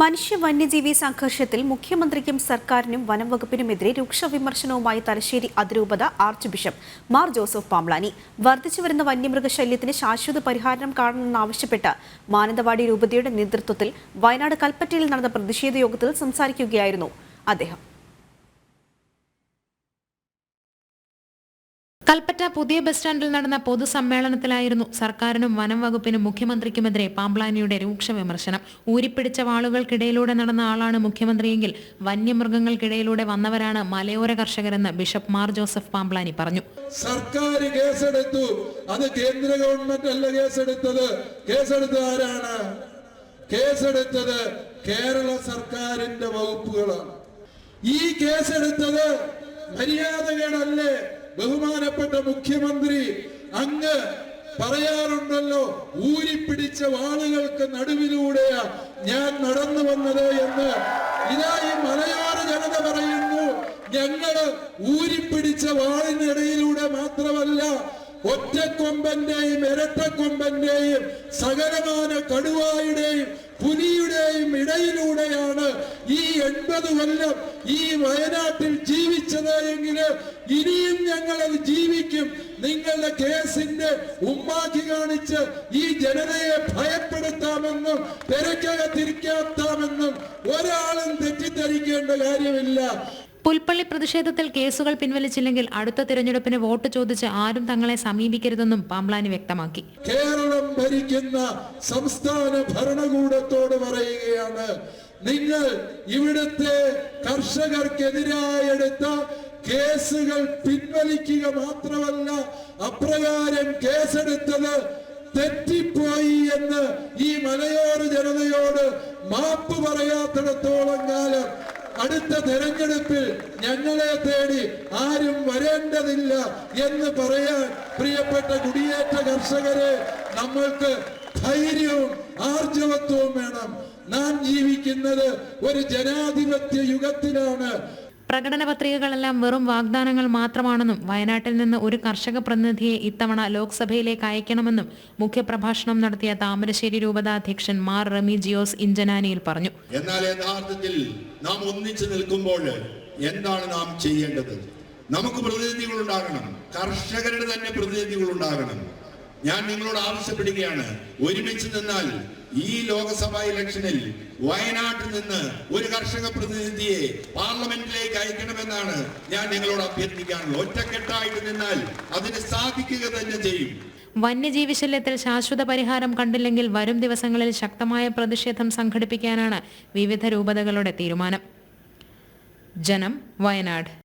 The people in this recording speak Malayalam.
മനുഷ്യ വന്യജീവി സംഘർഷത്തിൽ മുഖ്യമന്ത്രിക്കും സർക്കാരിനും വനം വകുപ്പിനുമെതിരെ രൂക്ഷ വിമർശനവുമായി തലശ്ശേരി അതിരൂപത archbishop Mar Joseph Pamplany. വർദ്ധിച്ചുവരുന്ന വന്യമൃഗശല്യത്തിന് ശാശ്വത പരിഹാരം കാണണമെന്നാവശ്യപ്പെട്ട് മാനന്തവാടി രൂപതയുടെ നേതൃത്വത്തിൽ വയനാട് കൽപ്പറ്റയിൽ നടന്ന പ്രതിഷേധ യോഗത്തിൽ സംസാരിക്കുകയായിരുന്നു അദ്ദേഹം. കൽപ്പറ്റ പുതിയ ബസ് സ്റ്റാൻഡിൽ നടന്ന പൊതുസമ്മേളനത്തിലായിരുന്നു സർക്കാരിനും വനം വകുപ്പിനും മുഖ്യമന്ത്രിക്കുമെതിരെ പാംബ്ലാനിയുടെ രൂക്ഷ വിമർശനം. ഊരിപ്പിടിച്ച വാളുകൾക്കിടയിലൂടെ നടന്ന ആളാണ് മുഖ്യമന്ത്രിയെങ്കിൽ വന്യമൃഗങ്ങൾക്കിടയിലൂടെ വന്നവരാണ് മലയോര കർഷകരെന്ന് ബിഷപ്പ് മാർ ജോസഫ് പാംബ്ലാനി പറഞ്ഞു. സർക്കാർ കേസെടുത്തു. അത് കേന്ദ്ര ഗവൺമെന്റ് അല്ല കേസെടുത്തത്. കേസെടുത്തത് ആരാണ്? കേസെടുത്തത് കേരള സർക്കാരിന്റെ വകുപ്പുകളാണ്. ഈ കേസെടുത്തത് മര്യാദകളല്ലേ ബഹുമാനപ്പെട്ട മുഖ്യമന്ത്രി അങ്ങ് പറയാറുണ്ടല്ലോ ഊരിപ്പിടിച്ച വാളുകൾക്ക് നടുവിലൂടെയാ ഞാൻ നടന്നു വന്നത് എന്ന്. ഇതാ ഈ മലയോര ജനത പറയുന്നു ഞങ്ങൾ ഊരിപ്പിടിച്ച വാളിനിടയിലൂടെ മാത്രമല്ല ഒറ്റക്കൊമ്പന്റെയും ഇരട്ടക്കൊമ്പന്റെയും സകലമാന കടുവായുടെയും പുലിയുടെയും ഇടയിലൂടെയാണ് ഈ എൺപത് കൊല്ലം ഈ വയനാട്ടിൽ ജീവിച്ചത് എങ്കിൽ ഇനിയും ഞങ്ങളത് ജീവിക്കും. നിങ്ങളുടെ കേസിന്റെ ഉമ്മാക്കി കാണിച്ച് ഈ ജനതയെ ഭയപ്പെടുത്താമെന്നും തിരക്കകത്തിരിക്കാത്താമെന്നും ഒരാളും തെറ്റിദ്ധരിക്കേണ്ട കാര്യമില്ല. പുൽപ്പള്ളി പ്രതിഷേധത്തിൽ കേസുകൾ പിൻവലിച്ചില്ലെങ്കിൽ അടുത്ത തിരഞ്ഞെടുപ്പിന് വോട്ട് ചോദിച്ച് ആരും തങ്ങളെ സമീപിക്കരുതെന്നും പാംബ്ലാനി വ്യക്തമാക്കി. കേരളം ഭരിക്കുന്ന സംസ്ഥാന ഭരണകൂടത്തോട് പറയുകയാണ് നിങ്ങൾ ഇവിടുത്തെ കർഷകർക്കെതിരായെടുത്ത കേസുകൾ പിൻവലിക്കുക മാത്രമല്ല അപ്രകാരം കേസെടുത്തത് തെറ്റിപ്പോയി എന്ന് ഈ മലയോര ജനതയോട് മാപ്പ് പറയാത്തിടത്തോളം കാലം അടുത്ത തെരഞ്ഞെടുപ്പിൽ ഞങ്ങളെ തേടി ആരും വരേണ്ടതില്ല എന്ന് പറയാൻ പ്രിയപ്പെട്ട കുടിയേറ്റ കർഷകരെ നമ്മൾക്ക് ധൈര്യവും ആർജവത്വവും വേണം. നാം ജീവിക്കുന്നത് ഒരു ജനാധിപത്യ യുഗത്തിലാണ്. പ്രകടന പത്രികകളെല്ലാം വെറും വാഗ്ദാനങ്ങൾ മാത്രമാണെന്നും വയനാട്ടിൽ നിന്ന് ഒരു കർഷക പ്രതിനിധിയെ ഇത്തവണ ലോക്സഭയിലേക്ക് അയക്കണമെന്നും മുഖ്യപ്രഭാഷണം നടത്തിയ താമരശ്ശേരി രൂപതാധ്യക്ഷൻ മാർ റമി ജിയോസ് ഇഞ്ചനാനിയിൽ പറഞ്ഞു. എന്നാൽ യഥാർത്ഥത്തിൽ നാം ഒന്നിച്ചു നിൽക്കുമ്പോൾ എന്താണ് നാം ചെയ്യേണ്ടത്? നമുക്ക് പ്രതിനിധികൾ ഉണ്ടാകണം കർഷകരുടെ തന്നെ പ്രതിനിധികൾ ഉണ്ടാകണം ഞാൻ നിങ്ങളോട് ആവശ്യപ്പെടുകയാണ്. ഒരുമിച്ച് നിന്നാൽ ഈ ലോക്സഭാ ഇലക്ഷനിൽ വയനാട്ടിൽ നിന്ന് ഒരു കർഷക പ്രതിനിധിയെ പാർലമെന്റിലേക്ക് അയക്കണമെന്നാണ് ഞാൻ നിങ്ങളോട് അഭ്യർത്ഥിക്കാനുള്ളത് ഒറ്റക്കെട്ടായിട്ട് നിന്നാൽ അതിന് സാധിക്കുക തന്നെ ചെയ്യും. വന്യജീവി ശല്യത്തിൽ ശാശ്വത പരിഹാരം കണ്ടില്ലെങ്കിൽ വരും ദിവസങ്ങളിൽ ശക്തമായ പ്രതിഷേധം സംഘടിപ്പിക്കാനാണ് വിവിധ രൂപതകളുടെ തീരുമാനം. ജനം വയനാട്.